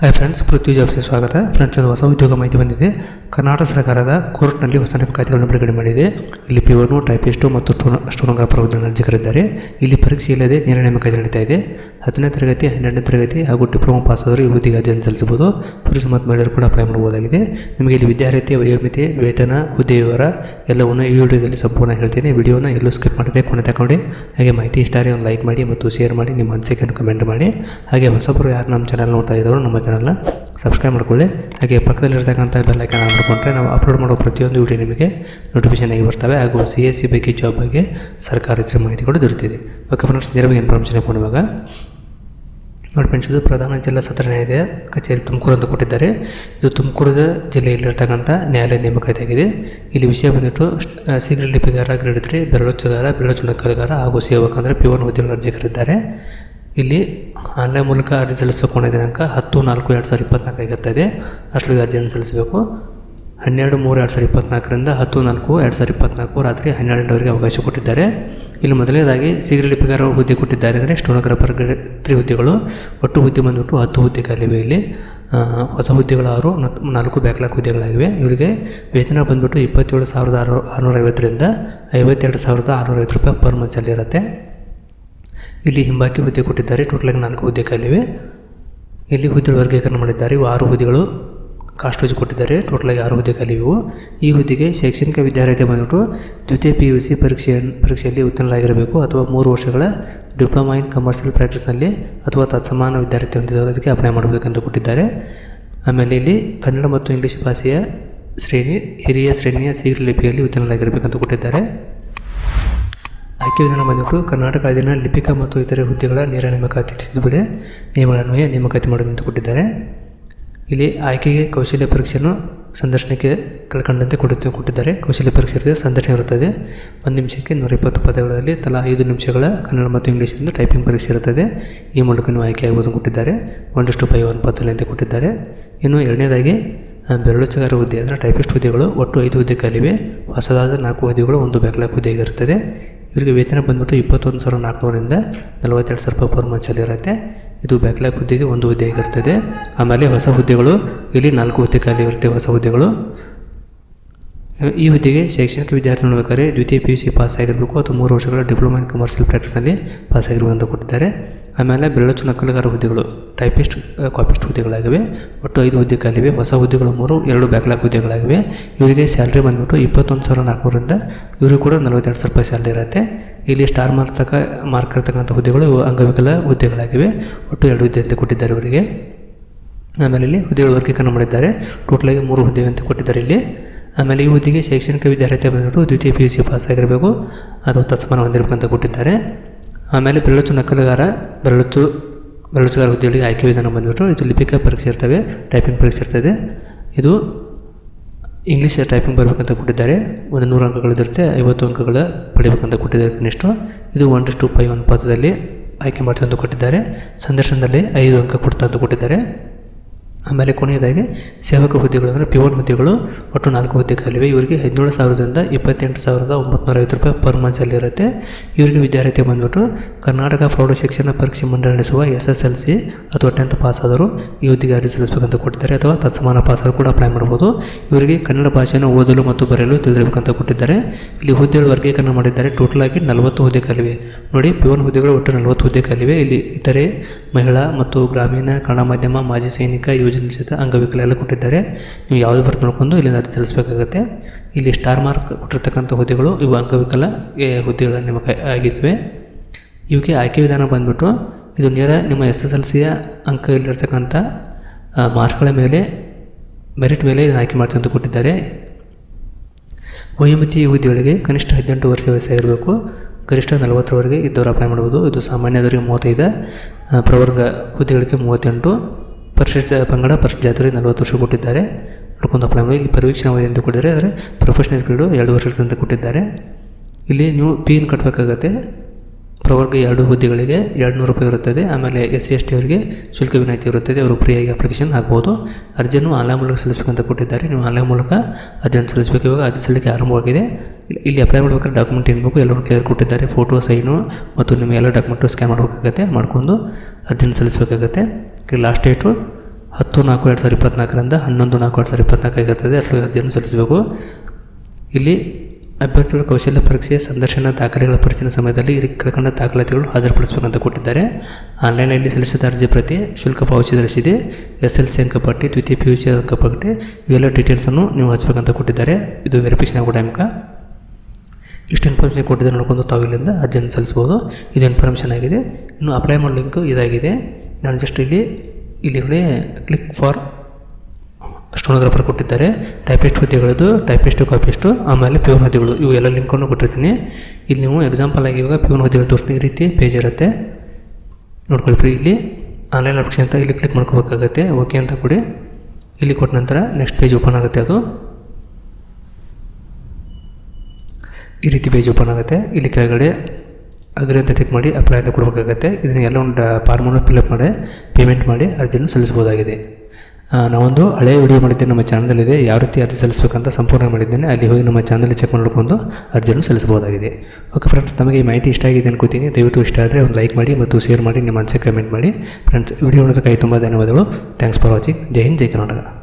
Hi friends ಪೃಥ್ವಿ ಜಾಬ್ಸ್ಗೆ ಸ್ವಾಗತ. Friends ಒಂದು ಹೊಸ ಉದ್ಯೋಗ ಮಾಹಿತಿ ಬಂದಿದೆ. ಕರ್ನಾಟಕ ಸರ್ಕಾರದ ಕೋರ್ಟ್ನಲ್ಲಿ ಹೊಸ ನೇಮಕಾತಿಗಳನ್ನು ಬಿಡುಗಡೆ ಮಾಡಿದೆ. ಇಲ್ಲಿ ಪಿವನು ಟೈಪಿಸ್ಟು ಮತ್ತು ಸ್ಟೋನ- ಸ್ಟೋನೋಗ್ರಾಫರ್ ಹುದ್ದೆಯನ್ನು ಅರ್ಜಿಕರಿದ್ದಾರೆ. ಇಲ್ಲಿ ಪರೀಕ್ಷೆ ಇಲ್ಲದೆ ನೇರ ನೇಮಕಾತಿ ನಡೀತಾ ಇದೆ. ಹತ್ತನೇ ತರಗತಿ, ಹನ್ನೆರಡನೇ ತರಗತಿ ಹಾಗೂ ಡಿಪ್ಲೊಮಾ ಪಾಸ್ ಆದರೂ ಈ ಹುದ್ದೆಗೆ ಅರ್ಜಿಯನ್ನು ಸಲ್ಲಿಸಬಹುದು. ಪುರುಷ ಮತ್ತು ಮಹಿಳೆಯರು ಕೂಡ ಅಪ್ಲೈ ಮಾಡಬಹುದಾಗಿದೆ. ನಿಮಗೆ ಇಲ್ಲಿ ವಿದ್ಯಾರ್ಥಿ ವಯೋಮಿತಿ, ವೇತನ, ಹುದ್ದೆ ವಿವರ ಎಲ್ಲವನ್ನು ಈ ವಿಡಿಯೋದಲ್ಲಿ ಸಂಪೂರ್ಣ ಹೇಳ್ತೀನಿ. ವಿಡಿಯೋನ ಎಲ್ಲೂ ಸ್ಕಿಪ್ ಮಾಡದೆ ಕೊನೆ ತಗೊಂಡು ಹಾಗೆ ಮಾಹಿತಿ ಇಷ್ಟ ಒಂದು ಲೈಕ್ ಮಾಡಿ ಮತ್ತು ಶೇರ್ ಮಾಡಿ. ನಿಮ್ಮ ಅನಿಸಿಕೆಯನ್ನು ಕಮೆಂಟ್ ಮಾಡಿ. ಹಾಗೆ ಹೊಸಬರು ಯಾರು ನಮ್ಮ ಚಾನಲ್ ನೋಡ್ತಾ ಇದ್ದಾರೋ ನಮ್ಮ ಚಾನಲ್ನ ಸಬ್ಸ್ಕ್ರೈಬ್ ಮಾಡ್ಕೊಳ್ಳಿ. ಹಾಗೆ ಪಕ್ಕದಲ್ಲಿರ್ತಕ್ಕಂಥ ಬೆಲ್ ಐಕಾನ್ ಆನ್ ಮಾಡಿಕೊಂಡ್ರೆ ನಾವು ಅಪ್ಲೋಡ್ ಮಾಡೋ ಪ್ರತಿಯೊಂದು ವಿಡಿಯೋ ನಿಮಗೆ ನೋಟಿಫಿಕೇಶನ್ ಆಗಿ ಬರ್ತವೆ. ಹಾಗೂ ಸಿ ಎಸ್ ಸಿ ಬಗ್ಗೆ ಜಾಬ್ ಬಗ್ಗೆ ಸರ್ಕಾರದ ಮಾಹಿತಿ ಕೂಡ ದೊರೆತಿದೆ. ಓಕೆ ಫ್ರೆಂಡ್ಸ್ ನೇರವಾಗಿ ಇನ್ಫಾರ್ಮೇಷನ್ ಕೊಡುವಾಗ ನೋಡಿ ಫ್ರೆಂಡ್ಸ್ ಇದು ಪ್ರಧಾನ ಜಿಲ್ಲಾ ಸತ್ರ ನ್ಯಾಯಾಲಯ ಕಚೇರಿ ತುಮಕೂರು ಅಂತ ಕೊಟ್ಟಿದ್ದಾರೆ. ಇದು ತುಮಕೂರು ಜಿಲ್ಲೆಯಲ್ಲಿರ್ತಕ್ಕಂಥ ನ್ಯಾಯಾಲಯ ನೇಮಕಾತಿ ಆಗಿದೆ ಇಲ್ಲಿ ವಿಷಯ ಬಂದಿತ್ತು ಶೀಘ್ರ ಲಿಪಿಗಾರ ಗ್ರೇಡ್ ತ್ರೀ ಬೆರಳಚ್ಚುಗಾರ ಬೆರಳು ಹಾಗೂ ಸೇವಕ ಅಂದರೆ ಪಿ ಒನ್ ಉದ್ಯೋಗ ಅರ್ಜಿ ಕರೆದಿದ್ದಾರೆ ಇಲ್ಲಿ ಆನ್ಲೈನ್ ಮೂಲಕ ಅರ್ಜಿ ಸಲ್ಲಿಸೋ ಕೊನೆ ದಿನಾಂಕ ಹತ್ತು ನಾಲ್ಕು ಎರಡು ಸಾವಿರದ ಇಪ್ಪತ್ನಾಲ್ಕು ಇದೆ ಅಷ್ಟೊತ್ತಿಗೆ ಅರ್ಜಿಯನ್ನು ಸಲ್ಲಿಸಬೇಕು. ಹನ್ನೆರಡು ಮೂರು ಎರಡು ಸಾವಿರದ ಇಪ್ಪತ್ನಾಲ್ಕರಿಂದ ಹತ್ತು ನಾಲ್ಕು ಎರಡು ಸಾವಿರದ ಇಪ್ಪತ್ನಾಲ್ಕು ರಾತ್ರಿ ಹನ್ನೆರಡರವರೆಗೆ ಅವಕಾಶ ಕೊಟ್ಟಿದ್ದಾರೆ. ಇಲ್ಲಿ ಮೊದಲನೇದಾಗಿ ಶೀಘ್ರ ಲಿಪಿಗಾರ ಹುದ್ದೆ ಕೊಟ್ಟಿದ್ದಾರೆ ಅಂದರೆ ಸ್ಟೋನೋಗ್ರಾಫರ್ ತ್ರಿ ಹುದ್ದೆಗಳು ಒಟ್ಟು ಹುದ್ದೆ ಬಂದುಬಿಟ್ಟು ಹತ್ತು ಹುದ್ದೆಗಳಿವೆ ಇಲ್ಲಿ. ಹೊಸ ಹುದ್ದೆಗಳು ಆರು ಮತ್ತು ನಾಲ್ಕು ಬ್ಯಾಕ್ಲಾಕ್ ಹುದ್ದೆಗಳಾಗಿವೆ ಇವರಿಗೆ ವೇತನ ಬಂದ್ಬಿಟ್ಟು ಇಪ್ಪತ್ತೇಳು ಸಾವಿರದ ಆರು, ಆರುನೂರ ಐವತ್ತರಿಂದ ಐವತ್ತೆರಡು ಸಾವಿರದ ಆರುನೂರ ಐವತ್ತು ರೂಪಾಯಿ ಪರ್ ಮಂಚಲ್ಲಿ ಇರುತ್ತೆ. ಇಲ್ಲಿ ಹಿಂಬಾಕಿ ಹುದ್ದೆ ಕೊಟ್ಟಿದ್ದಾರೆ. ಟೋಟಲಾಗಿ ನಾಲ್ಕು ಹುದ್ದೆ ಖಾಲಿವೆ ಇಲ್ಲಿ ಹುದ್ದೆಗಳ ವರ್ಗೀಕರಣ ಮಾಡಿದ್ದಾರೆ. ಇವು ಆರು ಹುದ್ದೆಗಳು ಕಾಸ್ಟ್ ವೈಸ್ ಕೊಟ್ಟಿದ್ದಾರೆ. ಟೋಟಲಾಗಿ ಆರು ಹುದ್ದೆ ಖಾಲಿವು ಈ ಹುದ್ದೆಗೆ ಶೈಕ್ಷಣಿಕ ವಿದ್ಯಾರ್ಥಿ ಬಂದ್ಬಿಟ್ಟು ದ್ವಿತೀಯ ಪಿ ಯು ಸಿ ಪರೀಕ್ಷೆ ಪರೀಕ್ಷೆಯಲ್ಲಿ ಉತ್ತೀರ್ಣರಾಗಿರಬೇಕು ಅಥವಾ ಮೂರು ವರ್ಷಗಳ ಡಿಪ್ಲೊಮಾ ಇನ್ ಕಮರ್ಷಿಯಲ್ ಪ್ರಾಕ್ಟೀಸ್ನಲ್ಲಿ ಅಥವಾ ತತ್ಸಮಾನ ವಿದ್ಯಾರ್ಥಿ ಅದಕ್ಕೆ ಅಪ್ಲೈ ಮಾಡಬೇಕಂತ ಕೊಟ್ಟಿದ್ದಾರೆ. ಆಮೇಲೆ ಇಲ್ಲಿ ಕನ್ನಡ ಮತ್ತು ಇಂಗ್ಲೀಷ್ ಭಾಷೆಯ ಶ್ರೇಣಿ, ಹಿರಿಯ ಶ್ರೇಣಿಯ ಶೀಘ್ರ ಲಿಪಿಯಲ್ಲಿ ಉತ್ತೀರ್ಣರಾಗಿರಬೇಕಂತ ಕೊಟ್ಟಿದ್ದಾರೆ. ಆಯ್ಕೆ ವಿಧಾನ ಬಂದ್ಬಿಟ್ಟು ಕರ್ನಾಟಕ ಅಧೀನ ಲಿಪಿಕ ಮತ್ತು ಇತರೆ ಹುದ್ದೆಗಳ ನೇರ ನೇಮಕಾತಿ ತಿದ್ದುಪಡಿ ನಿಯಮಗಳನ್ವಯ ನೇಮಕಾತಿ ಮಾಡೋದಂತ ಕೊಟ್ಟಿದ್ದಾರೆ. ಇಲ್ಲಿ ಆಯ್ಕೆಗೆ ಕೌಶಲ್ಯ ಪರೀಕ್ಷೆಯನ್ನು ಸಂದರ್ಶನಕ್ಕೆ ಕಳ್ಕೊಂಡಂತೆ ಕೊಡುತ್ತೆ ಕೊಟ್ಟಿದ್ದಾರೆ. ಕೌಶಲ್ಯ ಪರೀಕ್ಷೆ ಸಂದರ್ಶನ ಇರುತ್ತದೆ. ಒಂದು ನಿಮಿಷಕ್ಕೆ ನೂರ ಇಪ್ಪತ್ತು ಪದಗಳಲ್ಲಿ ತಲಾ ಐದು ನಿಮಿಷಗಳ ಕನ್ನಡ ಮತ್ತು ಇಂಗ್ಲೀಷಿಂದ ಟೈಪಿಂಗ್ ಪರೀಕ್ಷೆ ಇರುತ್ತದೆ. ಈ ಮೂಲಕ ನೀವು ಆಯ್ಕೆ ಆಗ್ಬೋದು ಕೊಟ್ಟಿದ್ದಾರೆ. ಒಂದಷ್ಟು ಒನ್ ಪತ್ತಲ್ಲಿ ಅಂತ ಕೊಟ್ಟಿದ್ದಾರೆ. ಇನ್ನು ಎರಡನೇದಾಗಿ ಬೆರಳುಚಗಾರ ಹುದ್ದೆ, ಅಂದರೆ ಟೈಪಿಸ್ಟ್ ಹುದ್ದೆಗಳು ಒಟ್ಟು ಐದು ಹುದ್ದೆ ಖಾಲಿವೆ ಹೊಸದಾದ ನಾಲ್ಕು ಹುದ್ದೆಗಳು, ಒಂದು ಬ್ಯಾಕ್ಲಾಗ್ ಹುದ್ದೆ ಇರುತ್ತೆ ಇವರಿಗೆ ವೇತನ ಬಂದ್ಬಿಟ್ಟು ಇಪ್ಪತ್ತೊಂದು ಸಾವಿರ ನಾಲ್ಕುನೂರಿಂದ ನಲವತ್ತೆರಡು ಸಾವಿರ ರೂಪಾಯಿ ಪರ್ ಮಂಚಲ್ಲಿ ಇರುತ್ತೆ. ಇದು ಬ್ಯಾಕ್ಲಾಗ್ ಹುದ್ದೆಗೆ ಒಂದು ಹುದ್ದೆ ಆಗಿರ್ತದೆ. ಆಮೇಲೆ ಹೊಸ ಹುದ್ದೆಗಳು, ಇಲ್ಲಿ ನಾಲ್ಕು ಹುದ್ದೆ ಖಾಲಿ ಇರುತ್ತೆ ಹೊಸ ಹುದ್ದೆಗಳು. ಈ ಹುದ್ದೆಗೆ ಶೈಕ್ಷಣಿಕ ವಿದ್ಯಾರ್ಥಿ ನೋಡಬೇಕಾದ್ರೆ ದ್ವಿತೀಯ ಪಿ ಯು ಸಿ ಪಾಸ್ ಆಗಿರಬೇಕು ಅಥವಾ ಮೂರು ವರ್ಷಗಳ ಡಿಪ್ಲೊಮಾ ಇನ್ ಕಮರ್ಷಿಯಲ್ ಪ್ರಾಕ್ಟೀಸ್ನಲ್ಲಿ ಪಾಸ್ ಆಗಿರಬೇಕು ಅಂತ ಕೊಟ್ಟಿದ್ದಾರೆ. ಆಮೇಲೆ ಬೆಳ್ಳಚ್ಚು ನಕಲುಗಾರ ಹುದ್ದೆಗಳು ಟೈಪಿಸ್ಟ್ ಕಾಪಿಸ್ಟ್ ಹುದ್ದೆಗಳಾಗಿವೆ. ಒಟ್ಟು ಐದು ಹುದ್ದೆ ಖಾಲಿವೆ ಹೊಸ ಹುದ್ದೆಗಳು ಮೂರು, ಎರಡು ಬ್ಯಾಕ್ಲಾಗ್ ಹುದ್ದೆಗಳಾಗಿವೆ. ಇವರಿಗೆ ಸ್ಯಾಲ್ರಿ ಬಂದ್ಬಿಟ್ಟು ಇಪ್ಪತ್ತೊಂದು ಸಾವಿರ ನಾಲ್ಕುನೂರಿಂದ ಇವರು ಕೂಡ ನಲವತ್ತೆರಡು ಸಾವಿರ ರೂಪಾಯಿ ಸ್ಯಾಲ್ರಿ ಇರುತ್ತೆ. ಇಲ್ಲಿ ಸ್ಟಾರ್ ಮಾರ್ಕ್ ತಕ ಮಾರ್ಕ್ ಇರ್ತಕ್ಕಂಥ ಹುದ್ದೆಗಳು ಅಂಗವಿಕಲ ಹುದ್ದೆಗಳಾಗಿವೆ. ಒಟ್ಟು ಎರಡು ಹುದ್ದೆ ಅಂತ ಕೊಟ್ಟಿದ್ದಾರೆ ಇವರಿಗೆ. ಆಮೇಲೆ ಇಲ್ಲಿ ಹುದ್ದೆಗಳ ವರ್ಗೀಕರಣ ಮಾಡಿದ್ದಾರೆ. ಟೋಟಲಾಗಿ ಮೂರು ಹುದ್ದೆ ಅಂತ ಕೊಟ್ಟಿದ್ದಾರೆ ಇಲ್ಲಿ. ಆಮೇಲೆ ಈ ಹುದ್ದೆಗೆ ಶೈಕ್ಷಣಿಕ ವಿದ್ಯಾರ್ಥಿ ಬಂದ್ಬಿಟ್ಟು ದ್ವಿತೀಯ ಪಿ ಯು ಸಿ ಪಾಸ್ ಆಗಿರಬೇಕು. ಅಥವಾ ತತ್ಸಮಾನ ಹೊಂದಿರಬೇಕು ಕೊಟ್ಟಿದ್ದಾರೆ. ಆಮೇಲೆ ಬೆರಳಚ್ಚು ನಕಲುಗಾರ, ಬೆರಳಚ್ಚು ಬೆರಳುಚುಗಾರ ಹುದ್ದೆಗಳಿಗೆ ಆಯ್ಕೆ ವಿಧಾನ ಬಂದ್ಬಿಟ್ಟು ಇದು ಲಿಪಿಕ ಪರೀಕ್ಷೆ ಇರ್ತವೆ ಟೈಪಿಂಗ್ ಪರೀಕ್ಷೆ ಇರ್ತದೆ. ಇದು ಇಂಗ್ಲೀಷ್ ಟೈಪಿಂಗ್ ಬರಬೇಕಂತ ಕೊಟ್ಟಿದ್ದಾರೆ. ಒಂದು ನೂರು ಅಂಕಗಳಿರುತ್ತೆ ಐವತ್ತು ಅಂಕಗಳ ಪಡಿಬೇಕಂತ ಕೊಟ್ಟಿದ್ದಾರೆ ಕನಿಷ್ಠ. ಇದು ಒನ್ ಟು ಫೈವ್ ಒನ್ ಪಾತ್ರದಲ್ಲಿ ಆಯ್ಕೆ ಮಾಡ್ತಂತ ಕೊಟ್ಟಿದ್ದಾರೆ. ಸಂದರ್ಶನದಲ್ಲಿ ಐದು ಅಂಕ ಕೊಡ್ತಾ ಅಂತ ಕೊಟ್ಟಿದ್ದಾರೆ. ಆಮೇಲೆ ಕೊನೆಯದಾಗಿ ಸೇವಕ ಹುದ್ದೆಗಳು ಅಂದರೆ ಪಿವನ್ ಹುದ್ದೆಗಳು, ಒಟ್ಟು ನಾಲ್ಕು ಹುದ್ದೆ ಇವರಿಗೆ ಹದಿನೇಳು ಸಾವಿರದಿಂದ ಇಪ್ಪತ್ತೆಂಟು ಸಾವಿರದ ಒಂಬತ್ತು ಐವತ್ತು ರೂಪಾಯಿ ಪರ್ ಮಂತ್ ಇರುತ್ತೆ. ಇವರಿಗೆ ವಿದ್ಯಾರ್ಥಿ ಬಂದ್ಬಿಟ್ಟು ಕರ್ನಾಟಕ ಪ್ರೌಢ ಶಿಕ್ಷಣ ಪರೀಕ್ಷೆ ಮಂಡಳಿ ನಡೆಸುವ ಎಸ್ ಎಸ್ ಎಲ್ ಸಿ ಅಥವಾ ಟೆಂತ್ ಪಾಸ್ ಆದವರು ಈ ಹುದ್ದೆಗೆ ಅರ್ಜಿ ಸಲ್ಲಿಸಬೇಕಂತ ಕೊಟ್ಟಿದ್ದಾರೆ ಅಥವಾ ತತ್ಸಮಾನ ಪಾಸ್ ಆದರೂ ಕೂಡ ಅಪ್ಲೈ ಮಾಡ್ಬೋದು. ಇವರಿಗೆ ಕನ್ನಡ ಭಾಷೆಯನ್ನು ಓದಲು ಮತ್ತು ಬರೆಯಲು ತಿಳಿದಿರಬೇಕಂತ ಕೊಟ್ಟಿದ್ದಾರೆ. ಇಲ್ಲಿ ಹುದ್ದೆಗಳು ವರ್ಗೀಕರಣ ಮಾಡಿದ್ದಾರೆ. ಟೋಟಲ್ ಆಗಿ ನಲವತ್ತು ಹುದ್ದೆ ನೋಡಿ ಪಿವನ್ ಹುದ್ದೆಗಳು ಒಟ್ಟು ನಲವತ್ತು ಹುದ್ದೆ ಇಲ್ಲಿ ಇತರೆ ಮಹಿಳಾ ಮತ್ತು ಗ್ರಾಮೀಣ ಕನ್ನಡ ಮಾಧ್ಯಮ ಮಾಜಿ ಸೈನಿಕ ಯೋಜನೆ ಜೊತೆ ಅಂಗವಿಕಲ ಎಲ್ಲ ಕೊಟ್ಟಿದ್ದಾರೆ. ನೀವು ಯಾವುದು ಬರ್ತು ನೋಡ್ಕೊಂಡು ಇಲ್ಲಿ ಸಲ್ಲಿಸಬೇಕಾಗುತ್ತೆ ಇಲ್ಲಿ ಸ್ಟಾರ್ ಮಾರ್ಕ್ ಕೊಟ್ಟಿರ್ತಕ್ಕಂಥ ಹುದ್ದೆಗಳು ಇವು ಅಂಗವಿಕಲ ಹುದ್ದೆಗಳ ನೇಮಕ ಆಗಿರ್ತವೆ ಇವಕ್ಕೆ ಆಯ್ಕೆ ವಿಧಾನ ಬಂದ್ಬಿಟ್ಟು ಇದು ನೇರ ನಿಮ್ಮ ಎಸ್ ಎಸ್ ಎಲ್ ಸಿಯ ಅಂಕ ಇಲ್ಲಿರ್ತಕ್ಕಂಥ ಮಾರ್ಕ್ಗಳ ಮೇಲೆ, ಮೆರಿಟ್ ಮೇಲೆ ಇದನ್ನು ಆಯ್ಕೆ ಮಾಡ್ತಂತ ಕೊಟ್ಟಿದ್ದಾರೆ. ವಯೋಮಿತಿ ಹುದ್ದೆಗಳಿಗೆ ಕನಿಷ್ಠ ಹದಿನೆಂಟು ವರ್ಷ ವಯಸ್ಸಾಗಿರಬೇಕು. ಗರಿಷ್ಠ ನಲವತ್ತರವರೆಗೆ ಇದ್ದವರು ಅಪ್ಲೈ ಮಾಡ್ಬೋದು. ಇದು ಸಾಮಾನ್ಯದವರಿಗೆ ಮೂವತ್ತೈದು ಪ್ರವರ್ಗ ಹುದ್ದೆಗಳಿಗೆ ಮೂವತ್ತೆಂಟು, ಪರಿಶಿಷ್ಟ, ಪಂಗಡ ಪರಿಶಿಷ್ಟ ಜಾತಿಯವರಿಗೆ ನಲವತ್ತು ವರ್ಷ ಕೊಟ್ಟಿದ್ದಾರೆ. ನೋಡ್ಕೊಂಡು ಅಪ್ಲೈ ಮಾಡಿ. ಇಲ್ಲಿ ಪರೀಕ್ಷಾ ಅವಧಿ ಅಂತ ಕೊಟ್ಟಿದ್ದಾರೆ. ಆದರೆ ಪ್ರೊಫೆಷನಲ್ ಎರಡು ವರ್ಷದ ಅಂತ ಕೊಟ್ಟಿದ್ದಾರೆ. ಇಲ್ಲಿ ನೀವು ಪೀನ್ ಕಟ್ಟಬೇಕಾಗತ್ತೆ ಪ್ರವರ್ಗ ಎರಡು ಹುದ್ದೆಗಳಿಗೆ ಎರಡು ನೂರು ರೂಪಾಯಿ ಇರುತ್ತದೆ. ಆಮೇಲೆ ಎಸ್ ಸಿ ಎಸ್ ಟಿ ಅವರಿಗೆ ಶುಲ್ಕ ವಿನಾಯಿತಿ ಇರುತ್ತದೆ. ಅವರು ಫ್ರೀಯಾಗಿ ಅಪ್ಲಿಕೇಶನ್ ಹಾಕ್ಬೋದು. ಅರ್ಜಿಯನ್ನು ಆನ್ಲೈನ್ ಮೂಲಕ ಸಲ್ಲಿಸಬೇಕಂತ ಕೊಟ್ಟಿದ್ದಾರೆ. ನೀವು ಆನ್ಲೈನ್ ಮೂಲಕ ಅರ್ಜಿಯನ್ನು ಸಲ್ಲಿಸಬೇಕು. ಇವಾಗ ಅರ್ಜಿ ಸಲ್ಲಿಕೆ ಆರಂಭವಾಗಿದೆ. ಇಲ್ಲಿ- ಅಪ್ಲೈ ಮಾಡಬೇಕಾದ್ರೆ ಡಾಕ್ಯುಮೆಂಟ್ ಏನು ಬೇಕು ಎಲ್ಲರೂ ಕ್ಲಿಯರ್ ಕೊಟ್ಟಿದ್ದಾರೆ. ಫೋಟೋ ಸೈನು ಮತ್ತು ನಿಮ್ಮ ಎಲ್ಲ ಡಾಕ್ಯುಮೆಂಟು ಸ್ಕ್ಯಾನ್ ಮಾಡಬೇಕಾಗತ್ತೆ. ಮಾಡ್ಕೊಂಡು ಅರ್ಜಿಯನ್ನು ಸಲ್ಲಿಸಬೇಕಾಗತ್ತೆ. ಲಾಸ್ಟ್ ಡೇಟು ಹತ್ತು ನಾಲ್ಕು ಎರಡು ಸಾವಿರದ ಇಪ್ಪತ್ತ್ನಾಲ್ಕರಿಂದ ಹನ್ನೊಂದು ನಾಲ್ಕು ಎರಡು ಸಾವಿರದ ಇಪ್ಪತ್ನಾಲ್ಕು ಆಗಿರ್ತದೆ. ಅಷ್ಟು ಅರ್ಜಿಯನ್ನು ಸಲ್ಲಿಸಬೇಕು. ಇಲ್ಲಿ ಅಭ್ಯರ್ಥಿಗಳ ಕೌಶಲ್ಯ ಪರೀಕ್ಷೆ ಸಂದರ್ಶನ ದಾಖಲೆಗಳ ಪರಿಶೀಲನೆ ಸಮಯದಲ್ಲಿ ಕೆಳಕಂಡ ದಾಖಲಾತಿಗಳು ಹಾಜರುಪಡಿಸಬೇಕಂತ ಕೊಟ್ಟಿದ್ದಾರೆ. ಆನ್ಲೈನಲ್ಲಿ ಸಲ್ಲಿಸಿದ ಅರ್ಜಿ ಪ್ರತಿ ಶುಲ್ಕ ಪಾವತಿಸಿದೆ ಎಸ್ ಎಲ್ ಸಿ ಅಂಕಪಟ್ಟಿ ದ್ವಿತೀಯ ಪಿ ಯು ಸಿ ಅಂಕಪಟ್ಟಿ ಇವೆಲ್ಲ ಡೀಟೇಲ್ಸನ್ನು ನೀವು ಹಚ್ಚಬೇಕಂತ ಕೊಟ್ಟಿದ್ದಾರೆ. ಇದು ವೆರಿಫಿಕೇಶನ್ ಆಗೋ ಟೈಮ್ಗೆ ಇಷ್ಟು ಇನ್ಫಾರ್ಮೇಷನ್ ಕೊಟ್ಟಿದ್ದಾರೆ ನೋಡ್ಕೊಂಡು ತಾವು ಇಲ್ಲಿಂದ ಅರ್ಜಿಯನ್ನು ಸಲ್ಲಿಸ್ಬೋದು ಇದು ಇನ್ಫಾರ್ಮೇಷನ್ ಆಗಿದೆ. ಇನ್ನು ಅಪ್ಲೈ ಮಾಡೋ ಲಿಂಕು ಇದಾಗಿದೆ. ನಾನು ಜಸ್ಟ್ ಇಲ್ಲಿ ಇಲ್ಲಿ ಕ್ಲಿಕ್ ಫಾರ್ ಸ್ಟೋನೋಗ್ರಾಫರ್ ಕೊಟ್ಟಿದ್ದಾರೆ. ಟೈಪಿಸ್ಟ್ ಹುದ್ದೆಗಳದು ಟೈಪಿಸ್ಟು ಕಾಪಿಸ್ಟು ಆಮೇಲೆ ಪ್ಯೂನ್ ಹುದ್ದೆಗಳು. ಇವು ಎಲ್ಲ ಲಿಂಕನ್ನು ಕೊಟ್ಟಿರ್ತೀನಿ. ಇಲ್ಲಿ ನೀವು ಎಕ್ಸಾಂಪಲ್ ಆಗಿ ಇವಾಗ ಪ್ಯೂನ್ ಹುದ್ದೆಗಳು ತೋರಿಸ್ತೀನಿ. ಈ ರೀತಿ ಪೇಜ್ ಇರುತ್ತೆ. ನೋಡ್ಕೊಳ್ಳಿ ಇಲ್ಲಿ. ಆನ್ಲೈನ್ ಆಪ್ಷನ್ ಅಂತ ಇಲ್ಲಿ ಕ್ಲಿಕ್ ಮಾಡ್ಕೋಬೇಕಾಗತ್ತೆ. ಓಕೆ ಅಂತ ಕೊಡಿ. ಇಲ್ಲಿ ಕೊಟ್ಟ ನಂತರ ನೆಕ್ಸ್ಟ್ ಪೇಜ್ ಓಪನ್ ಆಗುತ್ತೆ ಅದು. ಈ ರೀತಿ ಪೇಜ್ ಓಪನ್ ಆಗುತ್ತೆ. ಇಲ್ಲಿ ಕೆಳಗಡೆ ಅಗ್ರಿ ಅಂತ ಕ್ಲಿಕ್ ಮಾಡಿ ಅಪ್ಲೈ ಅಂತ ಕೊಡಬೇಕಾಗತ್ತೆ. ಇದನ್ನು ಎಲ್ಲ ಒಂದು ಫಾರ್ಮನ್ನು ಫಿಲ್ಅಪ್ ಮಾಡಿ ಪೇಮೆಂಟ್ ಮಾಡಿ ಅರ್ಜಿಯನ್ನು ಸಲ್ಲಿಸ್ಬೋದಾಗಿದೆ ನಾವೊಂದು ಹಳೆಯ ವಿಡಿಯೋ ಮಾಡಿದ್ದೇನೆ ನಮ್ಮ ಚಾನಲಲ್ಲಿದೆ. ಯಾವ ರೀತಿ ಅರ್ಜಿ ಸಲ್ಲಿಸಬೇಕಂತ ಸಂಪೂರ್ಣ ಮಾಡಿದ್ದೇನೆ. ಅಲ್ಲಿ ಹೋಗಿ ನಮ್ಮ ಚಾನಲ್ ಚೆಕ್ ಮಾಡಿಕೊಂಡು ಅರ್ಜಿಯನ್ನು ಸಲ್ಲಿಸಬಹುದಾಗಿದೆ. ಓಕೆ ಫ್ರೆಂಡ್ಸ್, ನಮಗೆ ಈ ಮಾಹಿತಿ ಇಷ್ಟ ಆಗಿದೆ ಅನ್ಕೋತೀನಿ. ದಯವಿಟ್ಟು ಇಷ್ಟ ಆದರೆ ಒಂದು ಲೈಕ್ ಮಾಡಿ ಮತ್ತು ಶೇರ್ ಮಾಡಿ, ನಿಮ್ಮ ಮನಸ್ಸಿಗೆ ಕಮೆಂಟ್ ಮಾಡಿ. ಫ್ರೆಂಡ್ಸ್, ವಿಡಿಯೋ ನೋಡೋದಕ್ಕಾಗಿ ತುಂಬ ಧನ್ಯವಾದಗಳು. Thanks for watching. ಜೈ ಹಿಂದ್, ಜೈ ಕರ್ನಾಟಕ.